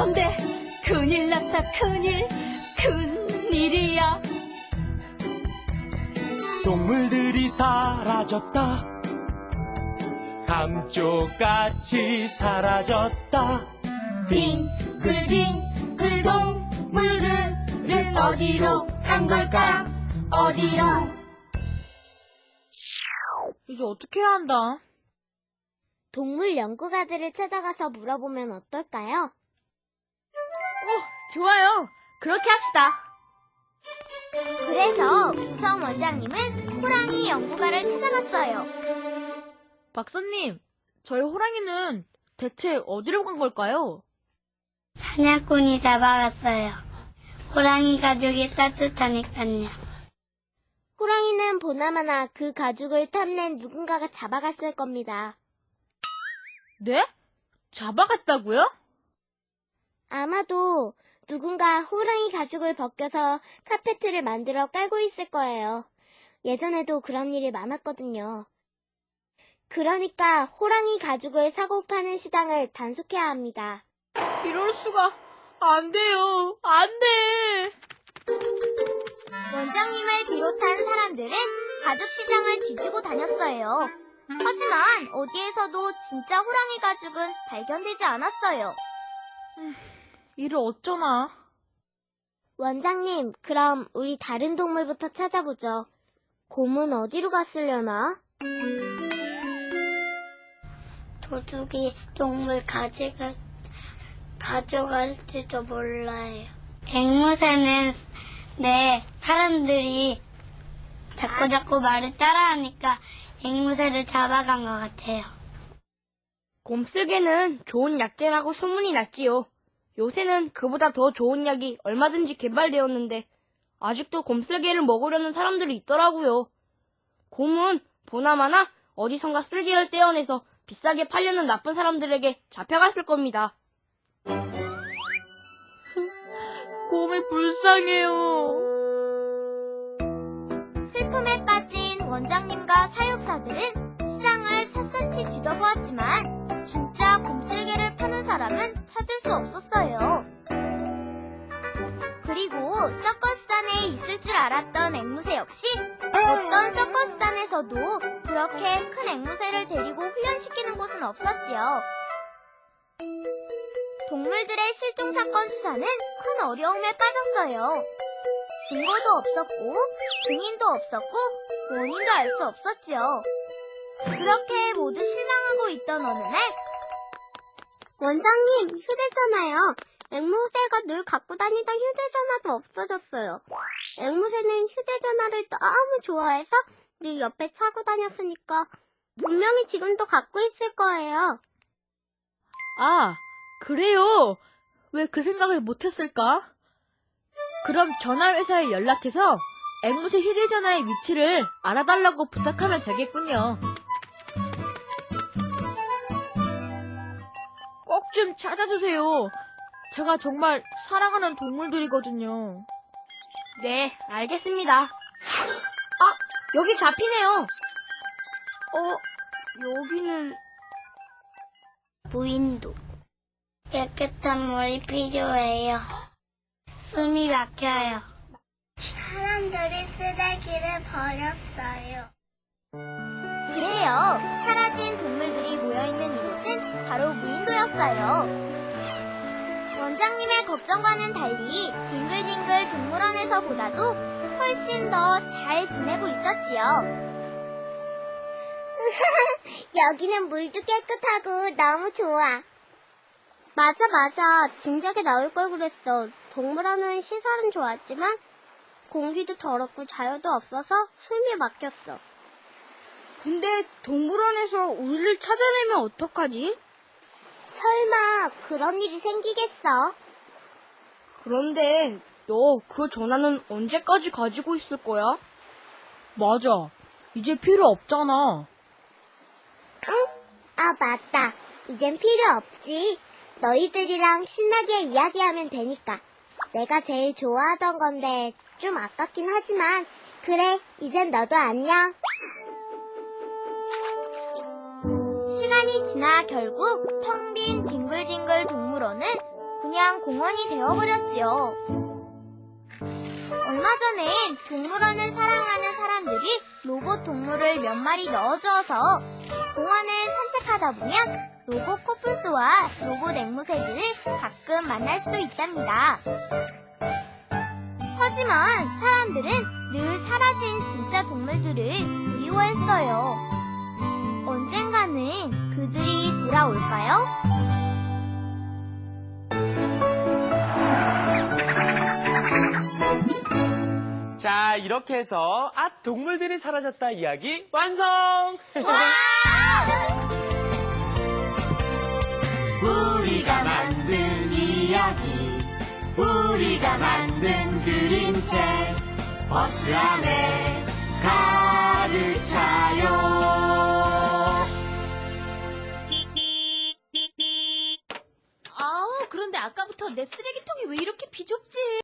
그런데 큰일 났다 큰일 큰일이야 동물들이 사라졌다. 감쪽같이 사라졌다. 빙글빙글 동물들은 어디로 간 걸까? 어디로? 이제 어떻게 해야 한다? 동물 연구가들을 찾아가서 물어보면 어떨까요? 좋아요. 그렇게 합시다. 그래서 우성 원장님은 호랑이 연구가를 찾아갔어요. 박사님, 저희 호랑이는 대체 어디로 간 걸까요? 사냥꾼이 잡아갔어요. 호랑이 가죽이 따뜻하니까요. 호랑이는 보나마나 그 가죽을 탐낸 누군가가 잡아갔을 겁니다. 네? 잡아갔다고요? 아마도 누군가 호랑이 가죽을 벗겨서 카페트를 만들어 깔고 있을 거예요. 예전에도 그런 일이 많았거든요. 그러니까 호랑이 가죽을 사고 파는 시장을 단속해야 합니다. 이럴 수가. 안 돼요. 안 돼. 원장님을 비롯한 사람들은 가죽 시장을 뒤지고 다녔어요. 하지만 어디에서도 진짜 호랑이 가죽은 발견되지 않았어요. 이를 어쩌나. 원장님, 그럼 우리 다른 동물부터 찾아보죠. 곰은 어디로 갔으려나? 도둑이 동물 가죽을 가져갈지도 몰라요. 앵무새는 네 사람들이 자꾸 자꾸 말을 따라하니까 앵무새를 잡아간 것 같아요. 곰쓸개는 좋은 약재라고 소문이 났지요. 요새는 그보다 더 좋은 약이 얼마든지 개발되었는데 아직도 곰쓸개를 먹으려는 사람들이 있더라고요. 곰은 보나마나 어디선가 쓸개를 떼어내서 비싸게 팔려는 나쁜 사람들에게 잡혀갔을 겁니다. 곰이 불쌍해요. 슬픔에 빠진 원장님과 사육사들은 시장을 샅샅이 뒤져보았지만 진짜 곰슬개를 파는 사람은 찾을 수 없었어요. 서커스단에 있을 줄 알았던 앵무새 역시 어떤 서커스단에서도 그렇게 큰 앵무새를 데리고 훈련시키는 곳은 없었지요. 동물들의 실종 사건 수사는 큰 어려움에 빠졌어요. 증거도 없었고 증인도 없었고 원인도 알 수 없었지요. 그렇게 모두 실망하고 있던 어느 날 원장님 휴대전화요. 앵무새가 늘 갖고 다니던 휴대전화도 없어졌어요. 앵무새는 휴대전화를 너무 좋아해서 늘 옆에 차고 다녔으니까 분명히 지금도 갖고 있을 거예요. 아, 그래요. 왜 그 생각을 못했을까? 그럼 전화회사에 연락해서 앵무새 휴대전화의 위치를 알아달라고 부탁하면 되겠군요. 꼭 좀 찾아주세요. 제가 정말 사랑하는 동물들이거든요. 네, 알겠습니다. 아, 여기 잡히네요. 어, 여기는 무인도. 깨끗한 물이 필요해요. 숨이 막혀요. 사람들이 쓰레기를 버렸어요. 그래요. 사라진 동물들이 모여있는 이곳은 바로 무인도였어요. 원장님의 걱정과는 달리 빙글빙글 동물원에서 보다도 훨씬 더 잘 지내고 있었지요. 여기는 물도 깨끗하고 너무 좋아. 맞아, 맞아. 진작에 나올 걸 그랬어. 동물원은 시설은 좋았지만 공기도 더럽고 자유도 없어서 숨이 막혔어. 근데 동물원에서 우리를 찾아내면 어떡하지? 설마 그런 일이 생기겠어? 그런데 너 그 전화는 언제까지 가지고 있을 거야? 맞아. 이제 필요 없잖아. 응? 아, 맞다. 이젠 필요 없지. 너희들이랑 신나게 이야기하면 되니까. 내가 제일 좋아하던 건데 좀 아깝긴 하지만 그래, 이젠 너도 안녕. 시간이 지나 결국 텅빈 딩글딩글 동물원은 그냥 공원이 되어버렸지요. 얼마 전엔 동물원을 사랑하는 사람들이 로봇 동물을 몇 마리 넣어주어서 공원을 산책하다 보면 로봇 코뿔소와 로봇 앵무새들을 가끔 만날 수도 있답니다. 하지만 사람들은 늘 사라진 진짜 동물들을 그리워했어요. 언젠가는 그들이 돌아올까요? 자, 이렇게 해서 아 동물들이 사라졌다 이야기 완성! 우리가 만든 이야기 우리가 만든 그림책 버스 안에